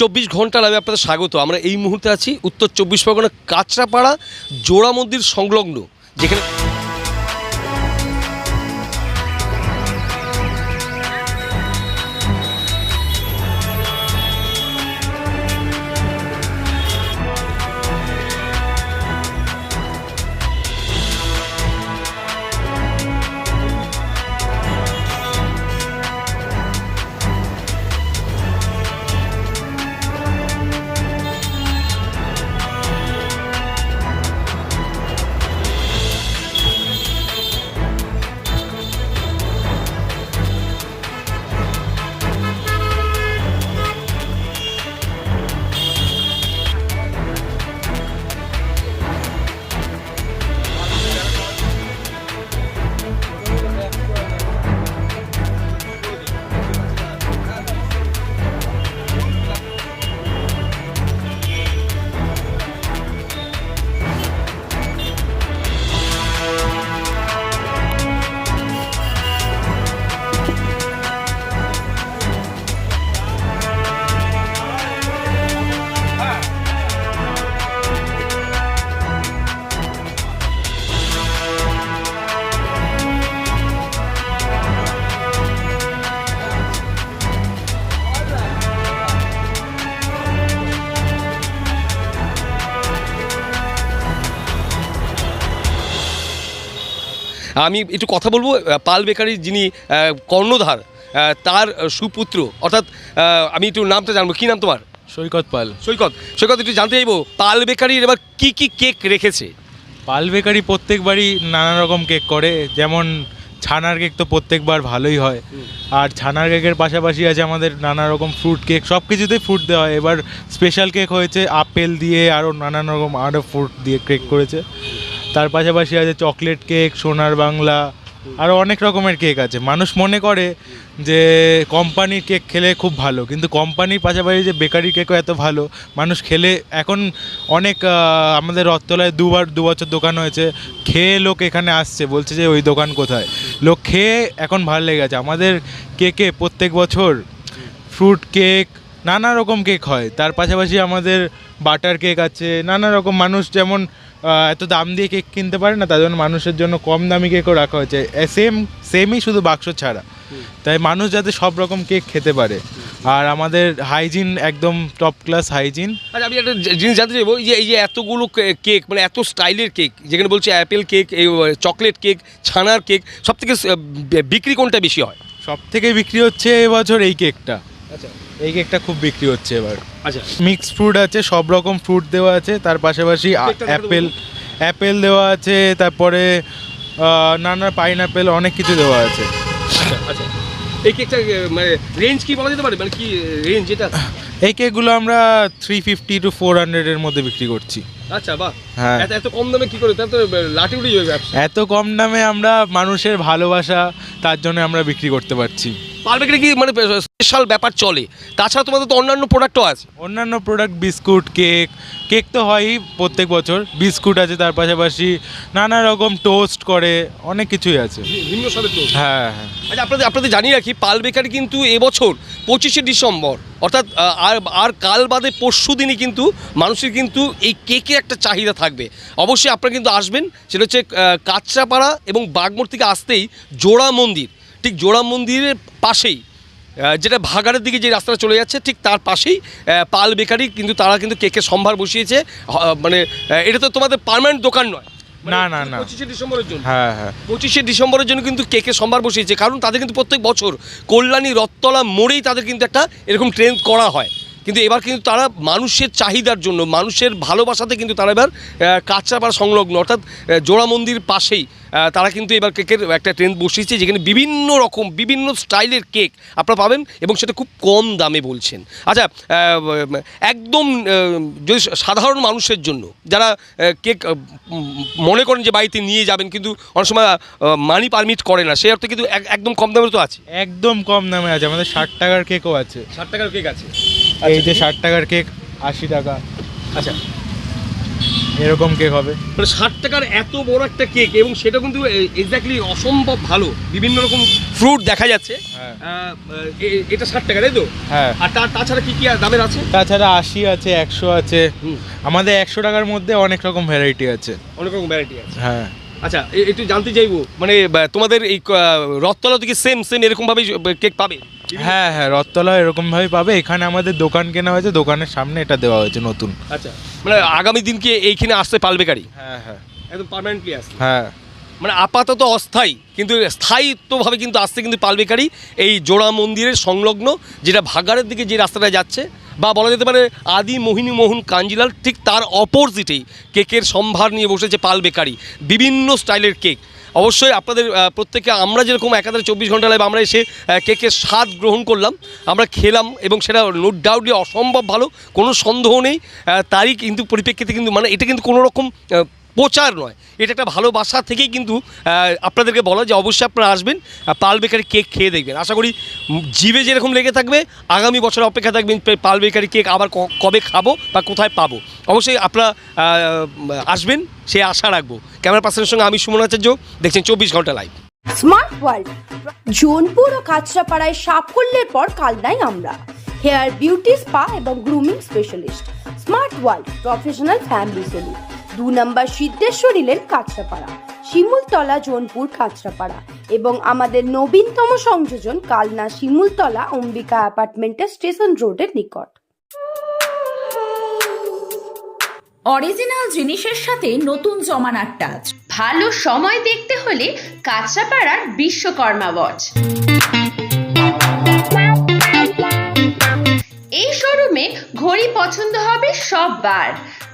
চব্বিশ ঘণ্টা লাইভে আপনাদের স্বাগত। আমরা এই মুহূর্তে আছি উত্তর চব্বিশ পরগনা কাঁচরাপাড়া জোড়া মন্দির সংলগ্ন, যেখানে আমি একটু কথা বলব পাল বেকারির যিনি কর্ণধার তার সুপুত্র অর্থাৎ আমি একটু নামটা জানব। কী নাম তোমার? সৈকত পাল। সৈকত। সৈকত একটু জানতে চাইব পাল বেকারির এবার কি কি কেক রেখেছে? পাল বেকারি প্রত্যেকবারই নানা রকম কেক করে যেমন ছানার কেক তো প্রত্যেকবার ভালোই হয়। আর ছানার কেকের পাশাপাশি আছে আমাদের নানা রকম ফ্রুট কেক সব কিছুতেই ফ্রুট দেওয়া হয়। এবার স্পেশাল কেক হয়েছে আপেল দিয়ে আরও নানান রকম আরও ফ্রুট দিয়ে কেক করেছে। তার পাশাপাশি আছে চকলেট কেক সোনার বাংলা আরও অনেক রকমের কেক আছে। মানুষ মনে করে যে কোম্পানির কেক খেলে খুব ভালো, কিন্তু কোম্পানির পাশাপাশি যে বেকারি কেকও এত ভালো, মানুষ খেলে এখন অনেক আমাদের রথতলায় দুবার দু বছর দোকান হয়েছে, খেয়ে লোক এখানে আসছে, বলছে যে ওই দোকান কোথায়? লোক খেয়ে এখন ভালো লেগে গেছে। আমাদের কেকে প্রত্যেক বছর ফ্রুট কেক নানা রকম কেক হয়। তার পাশাপাশি আমাদের বাটার কেক আছে, নানা রকম মানুষ যেমন এত দাম দিয়ে কেক কিনতে পারে না তার জন্য মানুষের জন্য কম দামি কেকও রাখা হয়েছে। সেম সেমই শুধু বাক্স ছাড়া। তাই মানুষ যাতে সব রকম কেক খেতে পারে। আর আমাদের হাইজিন একদম টপ ক্লাস হাইজিন আর আমি একটা জিনিস জানতে চাইব যে এই যে এতগুলো কেক মানে এত স্টাইলের কেক যেখানে বলছে অ্যাপেল কেক এই চকলেট কেক ছানার কেক সব থেকে বিক্রি কোনটা বেশি হয়? সব থেকে বিক্রি হচ্ছে এবছর এই কেকটা আচ্ছা। এই কেকটা খুব বিক্রি হচ্ছে এবার। আচ্ছা। মিক্স ফ্রুট আছে সব রকম ফ্রুট দেওয়া আছে তার পাশাপাশি অ্যাপেল অ্যাপেল দেওয়া আছে তারপরে নানা পাইনাপেল অনেক কিছু দেওয়া আছে। আচ্ছা আচ্ছা। এই কেকটা মানে রেঞ্জ কি বলা যেতে পারে? মানে কি রেঞ্জ যেটা? এই কেকগুলো আমরা থ্রি ফিফটি টু ফোর হান্ড্রেডের মধ্যে বিক্রি করছি। আচ্ছা বাহ। হ্যাঁ। এত কম দামে কি করে? তাহলে তো উঠে যাবে এত কম দামে আমরা মানুষের ভালোবাসা তার জন্য আমরা বিক্রি করতে পারছি। পারবে কি মানে স্পেশাল ব্যাপার চলে? তাছাড়া তোমাদের তো অন্যান্য প্রোডাক্টও আছে। অন্যান্য প্রোডাক্ট বিস্কুট কেক কেক তো হয়ই প্রত্যেক বছর। বিস্কুট আছে তার পাশাপাশি নানা রকম টোস্ট করে অনেক কিছুই আছে। ভিন্ন স্বাদের তো হ্যাঁ হ্যাঁ। আচ্ছা আপনাদের আপনাদের জানিয়ে রাখি পাল বেকারি কিন্তু এবছর পঁচিশে ডিসেম্বর অর্থাৎ আর আর কাল বাদে পরশু দিনই কিন্তু মানুষের কিন্তু এই কেকে একটা চাহিদা থাকবে। অবশ্যই আপনারা কিন্তু আসবেন সেটা হচ্ছে কাঁচরাপাড়া এবং বাগমোড় থেকে আসতেই জোড়া মন্দির। ঠিক জোড়া মন্দিরের পাশেই যেটা ভাগাড়ের দিকে যে রাস্তাটা চলে যাচ্ছে ঠিক তার পাশেই পাল বেকারি কিন্তু তারা কিন্তু কেকের সম্ভার বসিয়েছে মানে এটা তো তোমাদের পার্মানেন্ট দোকান নয়। মানে না, না, না। পঁচিশে ডিসেম্বরের জন্য। হ্যাঁ হ্যাঁ। পঁচিশে ডিসেম্বরের জন্য কিন্তু কেকের সম্ভার বসিয়েছে কারণ তাদের কিন্তু প্রত্যেক বছর কল্যাণী রথতলা মোড়েই তাদের কিন্তু একটা এরকম ট্রেন করা হয়। কিন্তু এবার কিন্তু তারা মানুষের চাহিদার জন্য মানুষের ভালোবাসাতে কিন্তু তারা এবার কাঁচরাপাড়া সংলগ্ন অর্থাৎ জোড়া মন্দির পাশেই তারা কিন্তু এবার কেকের একটা ট্রেন বসিয়েছে যেখানে বিভিন্ন রকম বিভিন্ন স্টাইলের কেক আপনারা পাবেন এবং সেটা খুব কম দামে বলছেন। আচ্ছা একদম যদি সাধারণ মানুষের জন্য যারা কেক মনে করেন যে বাড়িতে নিয়ে যাবেন কিন্তু অনেক সময় মানি পারমিট করে না সেই অর্থে কিন্তু এক- একদম কম দামের তো আছে। একদম কম দামে আছে আমাদের ষাট টাকার কেকও আছে। ষাট টাকার কেক আছে। এই যে ষাট টাকার কেক আশি টাকা। আচ্ছা এরকম কেক হবে। মানে ষাট টাকার এত বড় একটা কেক এবং সেটা কিন্তু এক্স্যাক্টলি অসম্ভব ভালো। বিভিন্ন রকম ফ্রুট দেখা যাচ্ছে। হ্যাঁ। এটা ষাট টাকা তাই তো? হ্যাঁ। আর তার তাছাড়া কি কি দামের আছে? তাছাড়া আশি আছে একশো আছে। আমাদের একশো টাকার মধ্যে অনেক রকম ভ্যারাইটি আছে। অনেক রকম ভ্যারাইটি আছে। হ্যাঁ। আচ্ছা একটু জানতে চাইব মানে তোমাদের এই রথতলা থেকে সেম সেম এরকম ভাবে কেক পাবে? হ্যাঁ হ্যাঁ রথতলা এরকম ভাবে পাবে। এখানে আমাদের দোকান কেনা হয়েছে দোকানের সামনে এটা দেওয়া হয়েছে নতুন। আচ্ছা মানে আগামী দিন কি এইখানে আসতে পাল বেকারি হ্যাঁ হ্যাঁ। একদম পার্মানেন্টলি আসছে হ্যাঁ। মানে আপাতত অস্থায়ী কিন্তু স্থায়িত্বভাবে কিন্তু আসছে কিন্তু পাল বেকারি এই জোড়া মন্দিরের সংলগ্ন যেটা ভাগাড়ের দিকে যে রাস্তাটা যাচ্ছে বা বলা যেতে পারে আদি মোহিনী মোহন কাঞ্জিলাল ঠিক তার অপোজিটেই কেকের সম্ভার নিয়ে বসেছে পাল বেকারি বিভিন্ন স্টাইলের কেক। অবশ্যই আপনাদের প্রত্যেকে আমরা যেরকম একাধারে চব্বিশ ঘণ্টা লাইভ আমরা এসে কেকের স্বাদ গ্রহণ করলাম আমরা খেলাম এবং সেটা নো ডাউটলি অসম্ভব ভালো কোনো সন্দেহ নেই তারই কিন্তু পরিপ্রেক্ষিতে কিন্তু মানে এটা কিন্তু কোনো রকম আহ, প্রচার নয়। এটা একটা ভালোবাসা থেকেই কিন্তু আপনাদেরকে বলা যে অবশ্যই আপনারা আসবেন পাল বেকারি কেক খেয়ে দেখবেন। আশা করি জিভে যেরকম লেগে থাকবে, আগামী বছর অপেক্ষা থাকবেন পাল বেকারি কেক আবার কবে খাব বা কোথায় পাবো। অবশ্যই আপনারা আসবেন, সে আশা রাখব। ক্যামেরা পার্সনের সঙ্গে আমি সুমন আচার্য, দেখছেন চব্বিশ ঘণ্টা লাইভ। স্মার্ট ওয়ার্ল্ড, জোনপুর ও কাঁচরাপাড়ায় সাফল্যের পর কালনাই আমরা। হেয়ার, বিউটি, স্পা এবং grooming specialist. Smart world, professional family salon. দু নম্বর সিদ্ধেশ্বরী লেন কাঁচরাপাড়া, শিমুলতলা জোনপুর কাঁচরাপাড়া এবং আমাদের নবীনতম সংযোজন কালনা শিমুলতলা অম্বিকা অ্যাপার্টমেন্টের স্টেশন রোডের নিকট। অরিজিনাল জিনিসের সাথে নতুন জমানার টাচ। ভালো সময় দেখতে হলে কাঁচরাপাড়ার বিশ্বকর্মা ওয়াচ। এই শোরুমে ঘড়ি পছন্দ হবে সব বার